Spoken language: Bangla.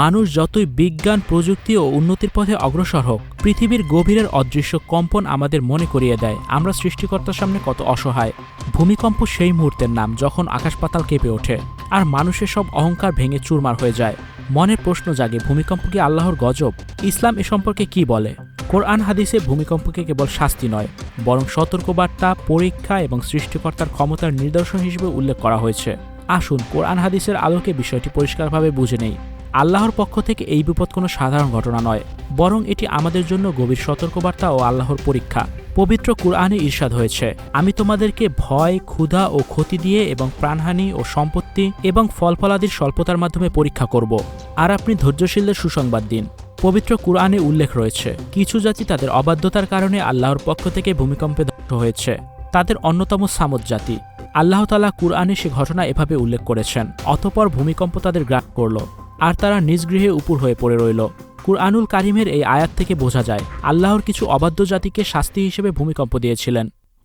মানুষ যতই বিজ্ঞান, প্রযুক্তি ও উন্নতির পথে অগ্রসর হোক, পৃথিবীর গভীরের অদৃশ্য কম্পন আমাদের মনে করিয়ে দেয়। আমরা সৃষ্টিকর্তার সামনে কত অসহায়। ভূমিকম্প সেই মুহূর্তের নাম যখন আকাশ পাতাল কেঁপে ওঠে, আর মানুষের সব অহংকার ভেঙে চুরমার হয়ে যায়। মনের প্রশ্ন জাগে, ভূমিকম্প কি আল্লাহর গজব? ইসলাম এ সম্পর্কে কি বলে? কোরআন হাদিসে ভূমিকম্পকে কেবল শাস্তি নয়, বরং সতর্কবার্তা, পরীক্ষা এবং সৃষ্টিকর্তার ক্ষমতার নিদর্শন হিসেবে উল্লেখ করা হয়েছে। আসুন, কোরআন হাদিসের আলোকে বিষয়টি পরিষ্কারভাবে বুঝে নেই। আল্লাহর পক্ষ থেকে এই বিপদ কোনো সাধারণ ঘটনা নয়, বরং এটি আমাদের জন্য গভীর সতর্কবার্তা ও আল্লাহর পরীক্ষা। পবিত্র কুরআনে ঈর্ষাদ হয়েছে, আমি তোমাদেরকে ভয়, ক্ষুধা ও ক্ষতি দিয়ে এবং প্রাণহানি ও সম্পত্তি এবং ফলফলাদির স্বল্পতার মাধ্যমে পরীক্ষা করব, আর আপনি ধৈর্যশীলদের সুসংবাদ দিন। পবিত্র কুরআনে উল্লেখ রয়েছে, কিছু জাতি তাদের অবাধ্যতার কারণে আল্লাহর পক্ষ থেকে ভূমিকম্পে ধ্বংস হয়েছে। তাদের অন্যতম সামদ জাতি। আল্লাহ তালা কুরআনে সে ঘটনা এভাবে উল্লেখ করেছেন, অতপর ভূমিকম্প তাদের গ্রাস করল। আর তারা নিজ গৃহে উপর হয়ে পড়ে রইল। কুরআনুল কারিমের এই আয়াত থেকে বোঝা যায়, আল্লাহর কিছু অবাধ্য জাতিকে শাস্তি হিসেবে ভূমিকম্প দিয়েছিলেন।